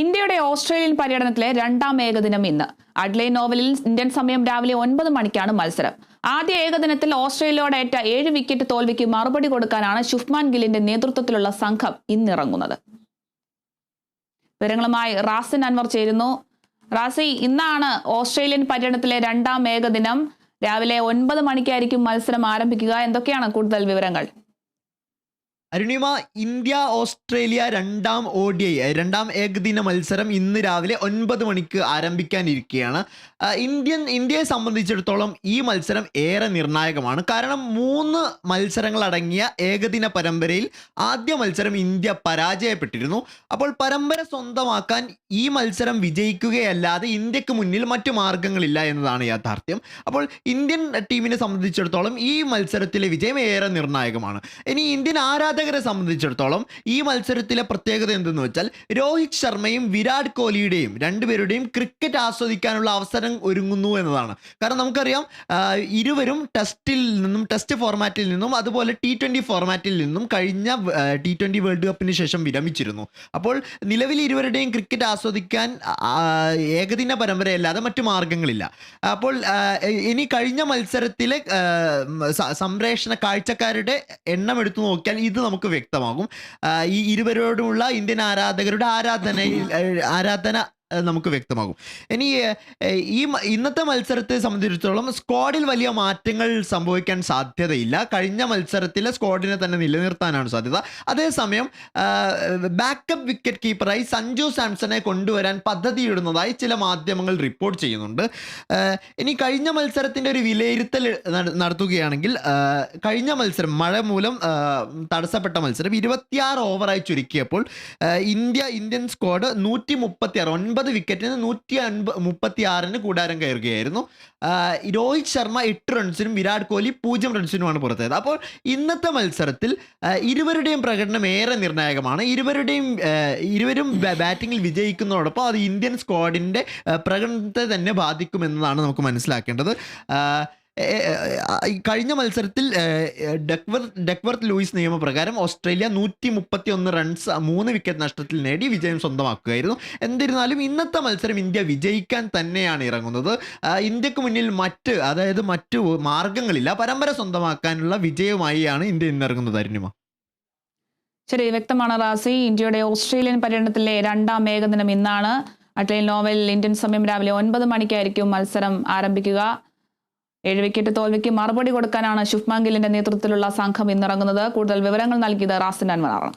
ഇന്ത്യയുടെ ഓസ്ട്രേലിയൻ പര്യടനത്തിലെ രണ്ടാം ഏകദിനം ഇന്ന്. അഡ്ലൈൻ നോവലിൽ ഇന്ത്യൻ സമയം രാവിലെ ഒൻപത് മണിക്കാണ് മത്സരം. ആദ്യ ഏകദിനത്തിൽ ഓസ്ട്രേലിയയോടേറ്റ ഏഴ് വിക്കറ്റ് തോൽവിക്ക് മറുപടി കൊടുക്കാനാണ് ശുഭ്മാൻ ഗില്ലിന്റെ നേതൃത്വത്തിലുള്ള സംഘം ഇന്നിറങ്ങുന്നത്. വിവരങ്ങളുമായി റാസിൻ അൻവർ ചേരുന്നു. റാസി ഇന്നാണ് ഓസ്ട്രേലിയൻ പര്യടനത്തിലെ രണ്ടാം ഏകദിനം. രാവിലെ ഒൻപത് മണിക്കായിരിക്കും മത്സരം ആരംഭിക്കുക. എന്തൊക്കെയാണ് കൂടുതൽ വിവരങ്ങൾ? അരുണിമ ഇന്ത്യ ഓസ്ട്രേലിയ രണ്ടാം ഒ ഡി ഐ രണ്ടാം ഏകദിന മത്സരം ഇന്ന് രാവിലെ ഒൻപത് മണിക്ക് ആരംഭിക്കാനിരിക്കുകയാണ്. ഇന്ത്യൻ ഇന്ത്യയെ സംബന്ധിച്ചിടത്തോളം ഈ മത്സരം ഏറെ നിർണായകമാണ്. കാരണം മൂന്ന് മത്സരങ്ങളടങ്ങിയ ഏകദിന പരമ്പരയിൽ ആദ്യ മത്സരം ഇന്ത്യ പരാജയപ്പെട്ടിരുന്നു. അപ്പോൾ പരമ്പര സ്വന്തമാക്കാൻ ഈ മത്സരം വിജയിക്കുകയല്ലാതെ ഇന്ത്യയ്ക്ക് മുന്നിൽ മറ്റു മാർഗങ്ങളില്ല എന്നതാണ് യാഥാർത്ഥ്യം. അപ്പോൾ ഇന്ത്യൻ ടീമിനെ സംബന്ധിച്ചിടത്തോളം ഈ മത്സരത്തിലെ വിജയം ഏറെ നിർണായകമാണ്. ഇനി ഇന്ത്യൻ ആരാധകരെ സംബന്ധിച്ചിടത്തോളം ഈ മത്സരത്തിലെ പ്രത്യേകത എന്തെന്ന് വെച്ചാൽ രോഹിത് ശർമ്മയും വിരാട് കോഹ്ലിയുടെയും രണ്ടുപേരുടെയും ക്രിക്കറ്റ് ആസ്വദിക്കാനുള്ള അവസരം ഒരുങ്ങുന്നു എന്നതാണ്. കാരണം നമുക്കറിയാം ഇരുവരും ടെസ്റ്റിൽ നിന്നും ടെസ്റ്റ് ഫോർമാറ്റിൽ നിന്നും അതുപോലെ ടി ട്വന്റി ഫോർമാറ്റിൽ നിന്നും കഴിഞ്ഞ ടി ട്വന്റി വേൾഡ് കപ്പിന് ശേഷം വിരമിച്ചിരുന്നു. അപ്പോൾ നിലവിൽ ഇരുവരുടെയും ക്രിക്കറ്റ് ആസ്വദിക്കാൻ ഏകദിന പരമ്പരയല്ലാതെ മറ്റു മാർഗങ്ങളില്ല. അപ്പോൾ ഇനി കഴിഞ്ഞ മത്സരത്തിലെ സംപ്രേഷണ കാഴ്ചക്കാരുടെ എണ്ണം എടുത്തു നോക്കിയാൽ ഇത് നമുക്ക് വ്യക്തമാകും. ഈ ഇരുവരോടുമുള്ള ഇന്ത്യൻ ആരാധകരുടെ ആരാധന ആരാധന നമുക്ക് വ്യക്തമാകും. ഇനി ഈ ഇന്നത്തെ മത്സരത്തെ സംബന്ധിച്ചിടത്തോളം സ്ക്വാഡിൽ വലിയ മാറ്റങ്ങൾ സംഭവിക്കാൻ സാധ്യതയില്ല. കഴിഞ്ഞ മത്സരത്തിലെ സ്ക്വാഡിനെ തന്നെ നിലനിർത്താനാണ് സാധ്യത. അതേസമയം ബാക്കപ്പ് വിക്കറ്റ് കീപ്പറായി സഞ്ജു സാംസണെ കൊണ്ടുവരാൻ പദ്ധതിയിടുന്നതായി ചില മാധ്യമങ്ങൾ റിപ്പോർട്ട് ചെയ്യുന്നുണ്ട്. ഇനി കഴിഞ്ഞ മത്സരത്തിന്റെ ഒരു വിലയിരുത്തൽ നട- നടത്തുകയാണെങ്കിൽ കഴിഞ്ഞ മത്സരം മഴ മൂലം തടസ്സപ്പെട്ട മത്സരം ഇരുപത്തിയാറ് ഓവറായി ചുരുക്കിയപ്പോൾ ഇന്ത്യ ഇന്ത്യൻ സ്ക്വാഡ് നൂറ്റി മുപ്പത്തി ആറ് ഒൻപത് വിക്കറ്റിന് നൂറ്റി അൻപ മുപ്പത്തി ആറിന് കൂടാരം കയറുകയായിരുന്നു. രോഹിത് ശർമ്മ എട്ട് റൺസിനും വിരാട് കോഹ്ലി പൂജ്യം റൺസിനുമാണ് പുറത്തായത്. അപ്പോൾ ഇന്നത്തെ മത്സരത്തിൽ ഇരുവരുടെയും പ്രകടനം ഏറെ നിർണായകമാണ്. ഇരുവരുടെയും ഇരുവരും ബാറ്റിങ്ങിൽ വിജയിക്കുന്നതോടൊപ്പം അത് ഇന്ത്യൻ സ്ക്വാഡിന്റെ പ്രകടനത്തെ തന്നെ ബാധിക്കുമെന്നതാണ് നമുക്ക് മനസ്സിലാക്കേണ്ടത്. കഴിഞ്ഞ മത്സരത്തിൽ ഡെക്വർത്ത് ഡക്വർത്ത് ലൂയിസ് നിയമപ്രകാരം ഓസ്ട്രേലിയ നൂറ്റി മുപ്പത്തി ഒന്ന് റൺസ് മൂന്ന് വിക്കറ്റ് നഷ്ടത്തിൽ നേടി വിജയം സ്വന്തമാക്കുകയായിരുന്നു. എന്നിരുന്നാലും ഇന്നത്തെ മത്സരം ഇന്ത്യ വിജയിക്കാൻ തന്നെയാണ് ഇറങ്ങുന്നത്. ഇന്ത്യയ്ക്ക് മുന്നിൽ മറ്റ് അതായത് മറ്റു മാർഗങ്ങളില്ല പരമ്പര സ്വന്തമാക്കാനുള്ള വിജയമായിയാണ് ഇന്ത്യ ഇന്നിറങ്ങുന്നത് അരുണിമ. ശരി വ്യക്തമാണ് റാസി. ഇന്ത്യയുടെ ഓസ്ട്രേലിയൻ പര്യടനത്തിലെ രണ്ടാം ഏകദിനം ഇന്നാണ്. അട്ലേ നോവൽ ഇന്ത്യൻ സമയം രാവിലെ ഒൻപത് മണിക്കായിരിക്കും മത്സരം ആരംഭിക്കുക. ഏഴ് വിക്കറ്റ് തോൽവിക്ക് മറുപടി കൊടുക്കാനാണ് ശുഭ്മാൻ നേതൃത്വത്തിലുള്ള സംഘം ഇന്നിറങ്ങുന്നത്. കൂടുതൽ വിവരങ്ങൾ നൽകിയത് റാസിൻ അൻവറാണ്